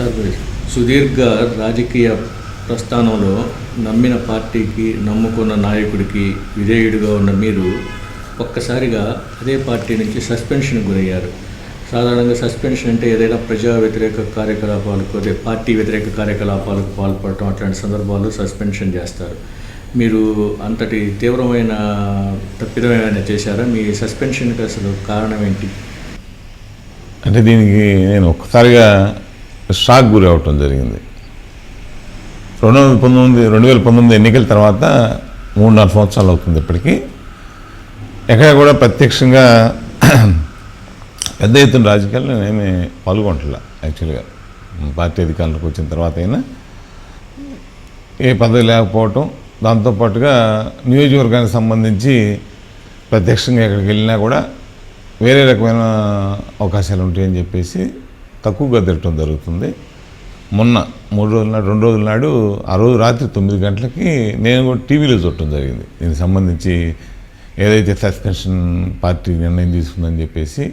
Sir సుదీర్ఘ రాజకీయ ప్రస్థానంలో నమ్మిన పార్టీకి నమ్ముకున్న నాయకుడికి విధేయుడిగా ఉన్న మీరు ఒక్కసారిగా అదే పార్టీ నుంచి సస్పెన్షన్ గురయ్యారు. సాధారణంగా సస్పెన్షన్ అంటే ఏదైనా ప్రజా వ్యతిరేక కార్యకలాపాలకు అదే పార్టీ వ్యతిరేక కార్యకలాపాలకు పాల్పడటం అట్లాంటి సందర్భాల్లో సస్పెన్షన్ చేస్తారు. మీరు అంతటి తీవ్రమైన తప్పిదం ఏమైనా చేశారా? మీ సస్పెన్షన్కి అసలు కారణం ఏంటి? అంటే దీనికి నేను ఒక్కసారిగా షాక్ గురి అవటం జరిగింది. రెండు వందల పంతొమ్మిది రెండు వేల పంతొమ్మిది ఎన్నికల తర్వాత మూడు నాలుగు సంవత్సరాలు అవుతుంది ఇప్పటికీ. ఎక్కడ కూడా ప్రత్యక్షంగా పెద్ద ఎత్తున రాజకీయాల్లో నేనేమి పాల్గొంటలే యాక్చువల్గా. పార్టీ అధికారంలోకి వచ్చిన తర్వాత అయినా ఏ పదవి లేకపోవటం దాంతోపాటుగా నియోజకవర్గానికి సంబంధించి ప్రత్యక్షంగా ఎక్కడికి వెళ్ళినా కూడా వేరే రకమైన అవకాశాలు ఉంటాయని చెప్పేసి తక్కువగా తిరగటం జరుగుతుంది. మొన్న మూడు రోజుల నాడు రెండు రోజుల నాడు ఆ రోజు రాత్రి తొమ్మిది గంటలకి నేను కూడా టీవీలో చూడటం జరిగింది. దీనికి సంబంధించి ఏదైతే సస్పెన్షన్ పార్టీ నిర్ణయం తీసుకుందని చెప్పేసి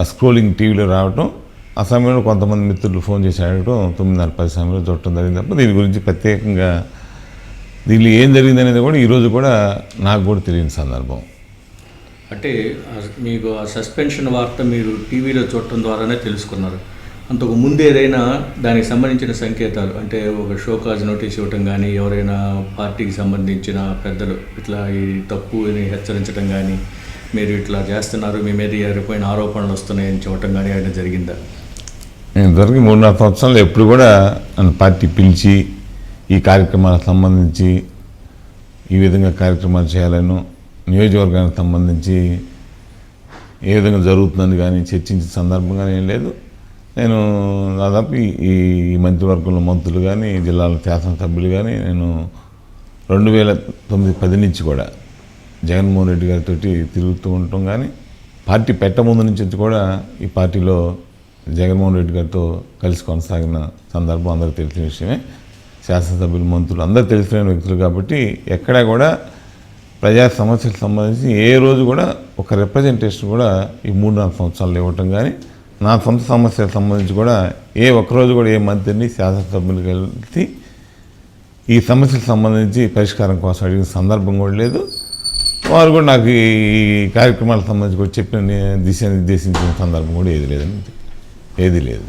ఆ స్క్రోలింగ్ టీవీలో రావటం ఆ సమయంలో కొంతమంది మిత్రులు ఫోన్ చేసి అడగటం తొమ్మిదిన్నర పది సమయంలో చూడటం జరిగింది తప్ప దీని గురించి ప్రత్యేకంగా దీనిలో ఏం జరిగింది అనేది కూడా ఈరోజు కూడా నాకు కూడా తెలియని సందర్భం. అంటే మీకు ఆ సస్పెన్షన్ వార్త మీరు టీవీలో చూడటం ద్వారానే తెలుసుకున్నారు. అంతకు ముందు ఏదైనా దానికి సంబంధించిన సంకేతాలు అంటే ఒక షోకాజ్ నోటీస్ ఇవ్వటం కానీ ఎవరైనా పార్టీకి సంబంధించిన పెద్దలు ఇట్లా ఈ తప్పు అని హెచ్చరించడం కానీ మీరు ఇట్లా చేస్తున్నారు మీ మీద ఎరిపోయిన ఆరోపణలు వస్తున్నాయని చెప్పటం కానీ ఆయన జరిగిందా? నేను ఇంతవరకు మూడు నాలుగు సంవత్సరాలు ఎప్పుడు కూడా పార్టీ పిలిచి ఈ కార్యక్రమాలకు సంబంధించి ఈ విధంగా కార్యక్రమాలు చేయాలను నియోజకవర్గానికి సంబంధించి ఏ విధంగా జరుగుతుందని కానీ చర్చించిన సందర్భం కానీ ఏం లేదు. నేను దాదాపు ఈ- ఈ మంత్రివర్గంలో మంత్రులు కానీ జిల్లాల శాసనసభ్యులు కానీ నేను రెండు వేల తొమ్మిది పది నుంచి కూడా జగన్మోహన్ రెడ్డి గారితో తిరుగుతూ ఉండటం కానీ పార్టీ పెట్టముందు నుంచి కూడా ఈ పార్టీలో జగన్మోహన్ రెడ్డి గారితో కలిసి కొనసాగిన సందర్భం అందరికీ తెలిసిన విషయమే. శాసనసభ్యులు మంత్రులు అందరూ తెలిసిన వ్యక్తులు కాబట్టి ఎక్కడా కూడా ప్రజా సమస్యలకు సంబంధించి ఏ రోజు కూడా ఒక రిప్రజెంటేషన్ కూడా ఈ మూడు నాలుగు సంవత్సరాలు ఇవ్వటం కానీ నా సొంత సమస్యలకు సంబంధించి కూడా ఏ ఒక్కరోజు కూడా ఏ మంత్రిని శాసనసభ్యులు కలిసి ఈ సమస్యలకు సంబంధించి పరిష్కారం కోసం అడిగిన సందర్భం కూడా లేదు. వారు కూడా నాకు ఈ కార్యక్రమాలకు సంబంధించి కూడా చెప్పిన దిశ నిర్దేశించిన సందర్భం కూడా ఏది లేదని ఏది లేదు.